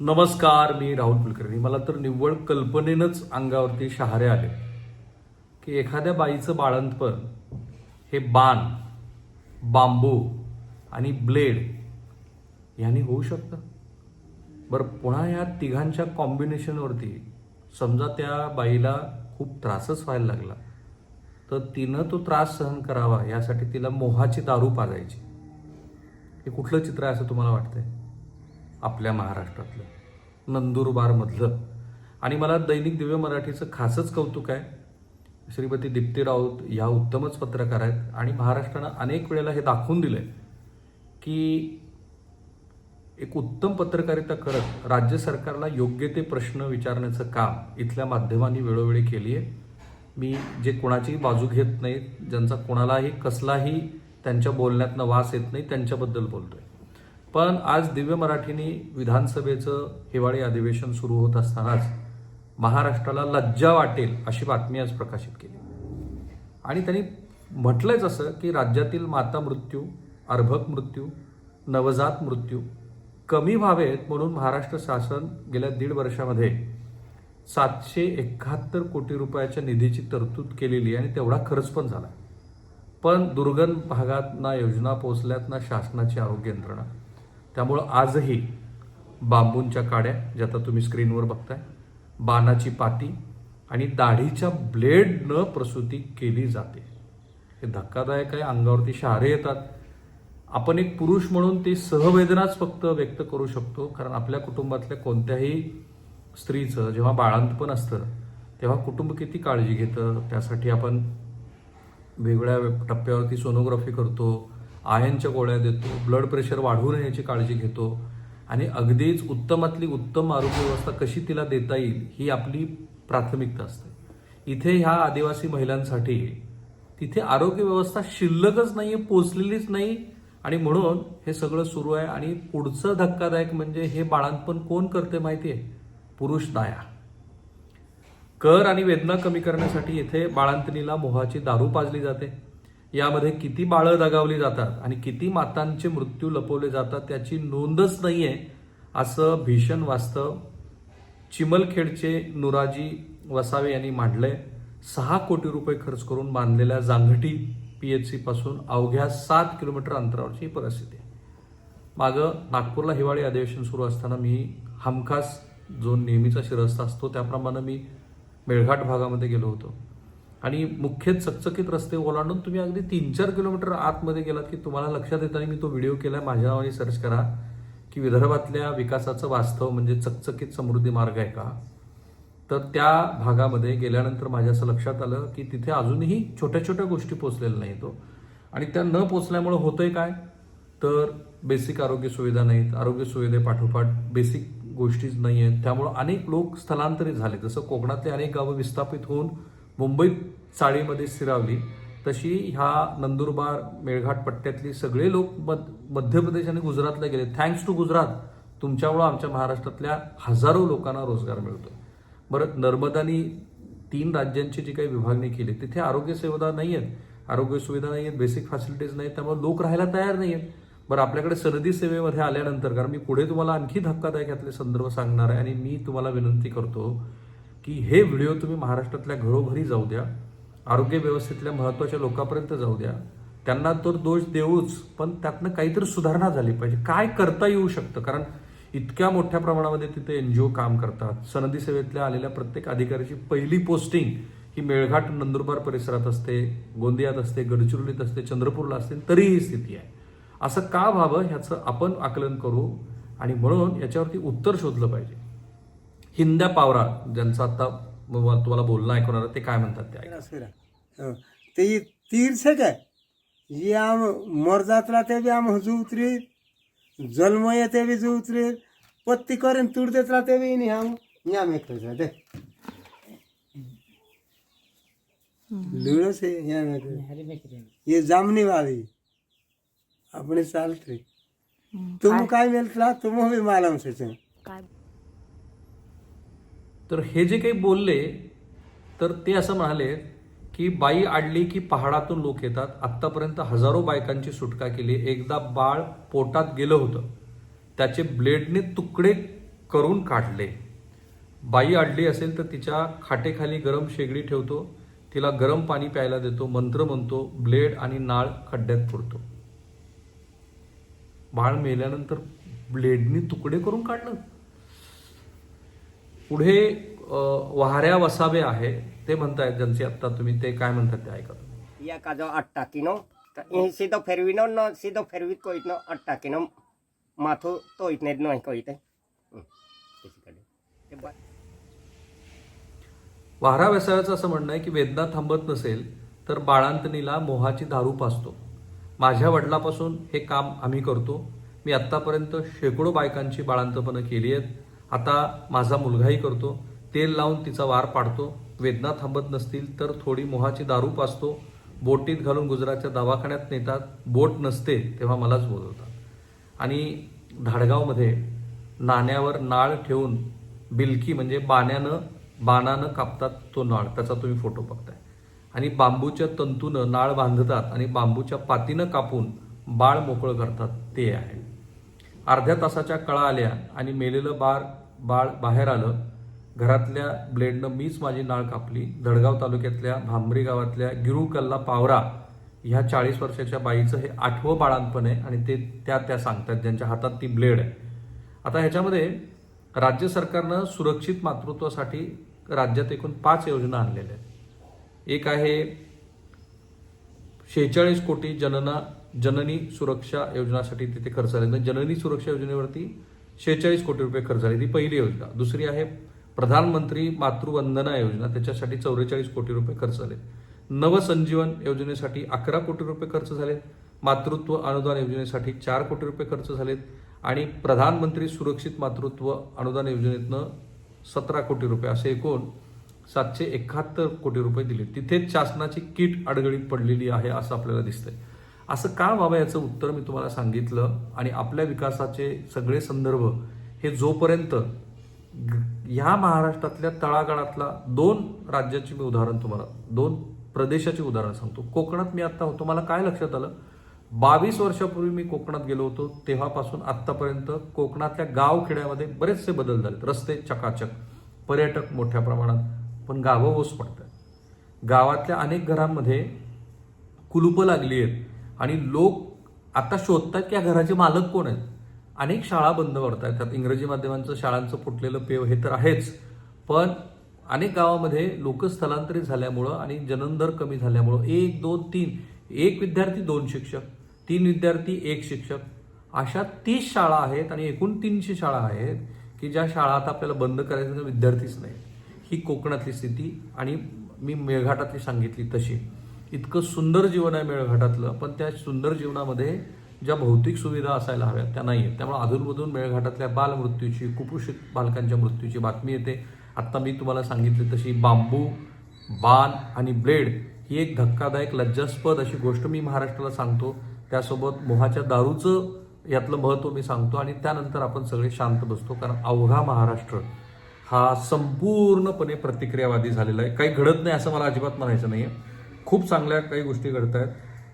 नमस्कार मी राहुल कुलकर्णी. मला तर निव्वळ कल्पनेनंच अंगावरती शहारे आले. की एखाद्या बाईचं बाळंतपण हे बाण बांबू आणि ब्लेड यांनी होऊ शकतं? बरं पुन्हा या तिघांच्या कॉम्बिनेशनवरती समजा त्या बाईला खूप त्रासच व्हायला लागला तर तिनं तो त्रास सहन करावा यासाठी तिला मोहाची दारू पाजायची. हे कुठलं चित्र आहे असं तुम्हाला वाटतंय? आपल्या महाराष्ट्रातलं. नंदुरबारमधलं. आणि मला दैनिक दिव्य मराठीचं खासच कौतुक आहे. श्रीमती दीप्ती राऊत ह्या उत्तमच पत्रकार आहेत आणि महाराष्ट्रानं अनेक वेळेला हे दाखवून दिलं आहे की एक उत्तम पत्रकारिता करत राज्य सरकारला योग्य ते प्रश्न विचारण्याचं काम इथल्या माध्यमांनी वेळोवेळी केली आहे. मी जे कोणाचीही बाजू घेत नाहीत ज्यांचा कोणालाही कसलाही त्यांच्या बोलण्यातनं वास येत नाही त्यांच्याबद्दल बोलतो आहे पण आज दिव्य मराठीने विधानसभेचं हिवाळी अधिवेशन सुरू होत असतानाच महाराष्ट्राला लज्जा वाटेल अशी बातमी आज प्रकाशित केली. आणि त्यांनी म्हटलंच असं की राज्यातील माता मृत्यू अर्भक मृत्यू नवजात मृत्यू कमी व्हावेत म्हणून महाराष्ट्र शासन गेल्या दीड वर्षामध्ये सातशे एकाहत्तर कोटी रुपयाच्या निधीची तरतूद केलेली आहे आणि तेवढा खर्च पण झाला. पण दुर्गम भागात ना योजना पोहोचल्यात ना शासनाची आरोग्य यंत्रणा. त्यामुळं आजही बांबूंच्या काड्या ज्या आता तुम्ही स्क्रीनवर बघताय बाणाची पाती आणि दाढीच्या ब्लेडनं प्रसूती केली जाते. हे धक्कादायक आहे अंगावरती शहारे येतात. आपण एक पुरुष म्हणून ती सहवेदनाच फक्त व्यक्त करू शकतो कारण आपल्या कुटुंबातल्या कोणत्याही स्त्रीचं जेव्हा बाळांतपण असतं तेव्हा कुटुंब किती काळजी घेतं त्यासाठी आपण वेगळ्या टप्प्यावरती सोनोग्राफी करतो आयनच्या गोळ्या देतो ब्लड प्रेशर वाढू नये याची काळजी घेतो आणि अगदीच उत्तमातली उत्तम आरोग्य व्यवस्था कशी तिला देता येईल ही आपली प्राथमिकता असते. इथे ह्या आदिवासी महिलांसाठी तिथे आरोग्य व्यवस्था शिल्लकच नाही आहे पोचलेलीच नाही आणि म्हणून हे सगळं सुरू आहे आणि पुढचं धक्कादायक म्हणजे हे बाळांपण कोण करते माहिती आहे पुरुष दाया. कर आणि वेदना कमी करण्यासाठी इथे बाळांतणीला मोहाची दारू पाजली जाते. यामध्ये किती बाळं दगावली जातात आणि किती मातांचे मृत्यू लपवले जातात त्याची नोंदच नाही आहे असं भीषण वास्तव चिमलखेडचे नुराजी वसावे यांनी मांडलंय. सहा कोटी रुपये खर्च करून बांधलेल्या जांघटी पी एच सीपासून अवघ्या सात किलोमीटर अंतरावरची ही परिस्थिती आहे. मागं नागपूरला हिवाळी अधिवेशन सुरू असताना मी हमखास जो नेहमीचा शिरस्ता असतो त्याप्रमाणे मी मेळघाट भागामध्ये गेलो होतो. आणि मुख्य चकचकीत रस्ते ओलांडून तुम्ही अगदी तीन चार किलोमीटर आतमध्ये गेलात की तुम्हाला लक्षात येताना मी तो व्हिडिओ केला माझ्या नावाने सर्च करा की विदर्भातल्या विकासाचं वास्तव म्हणजे चकचकीत समृद्धी मार्ग आहे का? तर त्या भागामध्ये गेल्यानंतर माझ्या असं लक्षात आलं की तिथे अजूनही छोट्या छोट्या गोष्टी पोचलेल्या नाही तो हो. आणि त्या न पोचल्यामुळं होतंय काय? तर बेसिक आरोग्य सुविधा नाहीत आरोग्य सुविधेपाठोपाठ बेसिक गोष्टीच नाही आहेत त्यामुळं अनेक लोक स्थलांतरित झाले. जसं कोकणातले अनेक गावं विस्थापित होऊन मुंबईत चाळीमध्ये स्थिरावली तशी ह्या नंदुरबार मेळघाट पट्ट्यातली सगळे लोक मध मध्य प्रदेश आणि गुजरातला गेले. थँक्स टू गुजरात तुमच्यामुळं आमच्या महाराष्ट्रातल्या हजारो लोकांना रोजगार मिळतो बरं नर्मदानी तीन राज्यांची जी काही विभागणी केली तिथे आरोग्य सेवा नाही आहेत आरोग्य सुविधा नाही आहेत बेसिक फॅसिलिटीज नाहीत त्यामुळे लोक राहायला तयार नाही आहेत बरं आपल्याकडे सनदी सेवेमध्ये आल्यानंतर कारण मी पुढे तुम्हाला आणखी धक्कादायक यातले संदर्भ सांगणार आहे आणि मी तुम्हाला विनंती करतो की हे व्हिडिओ तुम्ही महाराष्ट्रातल्या घरोघरी जाऊ द्या आरोग्य व्यवस्थेतल्या महत्त्वाच्या लोकांपर्यंत जाऊ द्या त्यांना तर दोष देऊच पण त्यातनं काहीतरी सुधारणा झाली पाहिजे. काय करता येऊ शकतं? कारण इतक्या मोठ्या प्रमाणामध्ये तिथे एन जी ओ काम करतात. सनदी सेवेतल्या आलेल्या प्रत्येक अधिकाऱ्याची पहिली पोस्टिंग ही मेळघाट नंदुरबार परिसरात असते गोंदियात असते गडचिरोलीत असते चंद्रपूरला असते तरी ही स्थिती आहे. असं का व्हावं? ह्याचं आपण आकलन करू आणि म्हणून याच्यावरती उत्तर शोधलं पाहिजे. हिंद्या पावरा ज्यांचं आता तुम्हाला बोलणं ऐकवणार ते काय म्हणतात ते हो. ते तीर्थ काय जे आम मरजातला ते बी आम हजू उतरी जन्म येते बी जू उतरी पत्ती करेन तुड देतला ते बी नाही आम याम एक दे. लुड़स है याम एक ये जामनी वाली. अपने चालते तुम काय? मिळतला तुम बी मालम से काय? तर हे जे काही बोलले तर ते असं म्हणाले की बाई आडली की पहाडातून लोक येतात. आत्तापर्यंत हजारो बायकांची सुटका केली. एकदा बाळ पोटात गेलं होतं. त्याचे ब्लेडने तुकडे करून काढले. बाई आडली असेल तर तिच्या खाटेखाली गरम शेगडी ठेवतो. तिला गरम पाणी प्यायला देतो. मंत्र म्हणतो ब्लेड आणि नाळ खड्ड्यात पुरतो. बाळ मेल्यानंतर ब्लेडनी तुकडे करून काढणं. पुढे वाहऱ्या वसावे आहे ते म्हणतायत ज्यांचे आता तुम्ही ते काय म्हणतात ते ऐका या काजो आठ टाकीनो यही सीधो फेरविनो न सीधो फेरवीत कोइतनो आठ टाकीनो माथो तो इतने नाही कोइते वाहरा व्यवसायाचं असं म्हणणं आहे की वेदना थांबत नसेल तर बाळांतनीला मोहाची दारू पासतो माझ्या वडिलापासून हे काम आम्ही करतो. मी आत्तापर्यंत शेकडो बायकांची बाळांतपणं केली आहेत. आता माझा मुलगाही करतो. तेल लावून तिचा वार पाडतो. वेदना थांबत नसतील तर थोडी मोहाची दारू पाचतो बोटीत घालून गुजरातच्या दवाखान्यात नेतात. बोट नसते तेव्हा मलाच बोलवतात. आणि धाडगावमध्ये नाण्यावर नाळ ठेवून बिलकी म्हणजे बाण्यानं बाणानं कापतात तो नाळ. त्याचा तुम्ही फोटो बघताय. आणि बांबूच्या तंतूनं नाळ बांधतात आणि बांबूच्या पातीनं कापून बाळ मोकळं करतात. ते आहे. अर्ध्या तासाच्या कळा आल्या आणि मेलेलं बाळ बाळ बाहेर आलं. घरातल्या ब्लेडनं मीच माझी नाळ कापली. दडगाव तालुक्यातल्या भांबरी गावातल्या गिरुकल्ला पावरा ह्या चाळीस वर्षाच्या बाईचं हे आठवं बाळांपण आहे आणि ते त्या त्या सांगतात ज्यांच्या हातात ती ब्लेड आहे. आता ह्याच्यामध्ये राज्य सरकारनं सुरक्षित मातृत्वासाठी राज्यात एकूण पाच योजना आणलेल्या आहेत. एक आहे शेहेचाळीस कोटी जनना जननी सुरक्षा योजनासाठी तिथे खर्च झाले. म्हणजे जननी सुरक्षा योजनेवरती शेहेचाळीस कोटी रुपये खर्च झाले. ती पहिली योजना. दुसरी आहे प्रधानमंत्री मातृवंदना योजना. त्याच्यासाठी चौवेचाळीस कोटी रुपये खर्च झाले. नवसंजीवन योजनेसाठी अकरा कोटी रुपये खर्च झालेत मातृत्व अनुदान योजनेसाठी चार कोटी रुपये खर्च झालेत आणि प्रधानमंत्री सुरक्षित मातृत्व अनुदान योजनेतनं सतरा कोटी रुपये असे एकूण सातशे एकाहत्तर कोटी रुपये दिले. तिथेच शासनाची किट अडगळीत पडलेली आहे असं आपल्याला दिसतंय. असं का व्हावं याचं उत्तर मी तुम्हाला सांगितलं? आणि आपल्या विकासाचे सगळे संदर्भ हे जोपर्यंत ह्या महाराष्ट्रातल्या तळागाळातला दोन राज्याची मी उदाहरण तुम्हाला दोन प्रदेशाची उदाहरण सांगतो. कोकणात मी आत्ता होतो. मला काय लक्षात आलं? बावीस वर्षापूर्वी मी कोकणात गेलो होतो. तेव्हापासून आत्तापर्यंत कोकणातल्या गाव खेड्यामध्ये बरेचसे बदल झालेत. रस्ते चकाचक पर्यटक मोठ्या प्रमाणात पण गावं ओस पडतात. गावातल्या अनेक घरांमध्ये कुलूपं लागली आहेत. आणि लोक आता शोधतात की या घराचे मालक कोण आहेत? अनेक शाळा बंद पडत आहेत त्यात इंग्रजी माध्यमांचं शाळांचं फुटलेलं पेव हे तर आहेच. पण अनेक गावामध्ये लोक स्थलांतरित झाल्यामुळं आणि जननदर कमी झाल्यामुळं एक दोन तीन एक विद्यार्थी दोन शिक्षक तीन विद्यार्थी एक शिक्षक अशा तीस शाळा आहेत आणि एकूण तीनशे शाळा आहेत की ज्या शाळा आता आपल्याला बंद करायचं विद्यार्थीच नाही. ही कोकणातली स्थिती आणि मी मेळघाटातली सांगितली तशी. इतकं सुंदर जीवन आहे मेळघाटातलं पण त्या सुंदर जीवनामध्ये ज्या भौतिक सुविधा असायला हव्यात त्या नाही आहेत त्यामुळे अधूनमधून मेळघाटातल्या बालमृत्यूची कुपोषित बालकांच्या मृत्यूची बातमी येते. आत्ता मी तुम्हाला सांगितली तशी बांबू बाण आणि ब्लेड ही एक धक्कादायक लज्जास्पद अशी गोष्ट मी महाराष्ट्राला सांगतो. त्यासोबत मोहाच्या दारूचं यातलं महत्त्व मी सांगतो आणि त्यानंतर आपण सगळे शांत बसतो कारण अवघा महाराष्ट्र हा संपूर्णपणे प्रतिक्रियावादी झालेला आहे. काही घडत नाही असं मला अजिबात म्हणायचं नाही आहे खूप चांगल्या काही गोष्टी घडत आहेत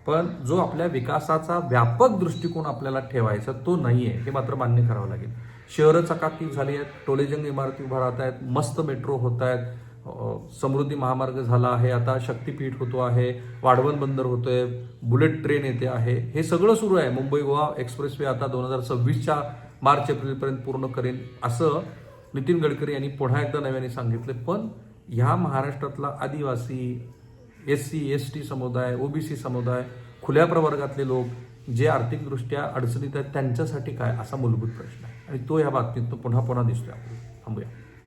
पण जो आपल्या विकासाचा व्यापक दृष्टिकोन आपल्याला ठेवायचा तो नाही आहे हे मात्र मान्य करावं लागेल. शहरं चकाकी झाली आहेत टोलेजंग इमारती उभारत राहत आहेत मस्त मेट्रो होत आहेत समृद्धी महामार्ग झाला आहे आता शक्तीपीठ होतो आहे वाढवण बंदर होतोय बुलेट ट्रेन येते आहे हे सगळं सुरू आहे. मुंबई गोवा एक्सप्रेसवे आता दोन हजार सव्वीसच्या मार्च एप्रिलपर्यंत पूर्ण करेन असं नितीन गडकरी यांनी पुन्हा एकदा नव्याने सांगितलं. पण ह्या महाराष्ट्रातला आदिवासी एस सी एस टी समुदाय ओबीसी समुदाय खुल्या प्रवर्गातले लोक जे आर्थिकदृष्ट्या अडचणीत आहेत त्यांच्यासाठी काय? असा मूलभूत प्रश्न आहे. आणि तो या बाबतीत पुन्हा पुन्हा दिसतोय आपण. थांबूया.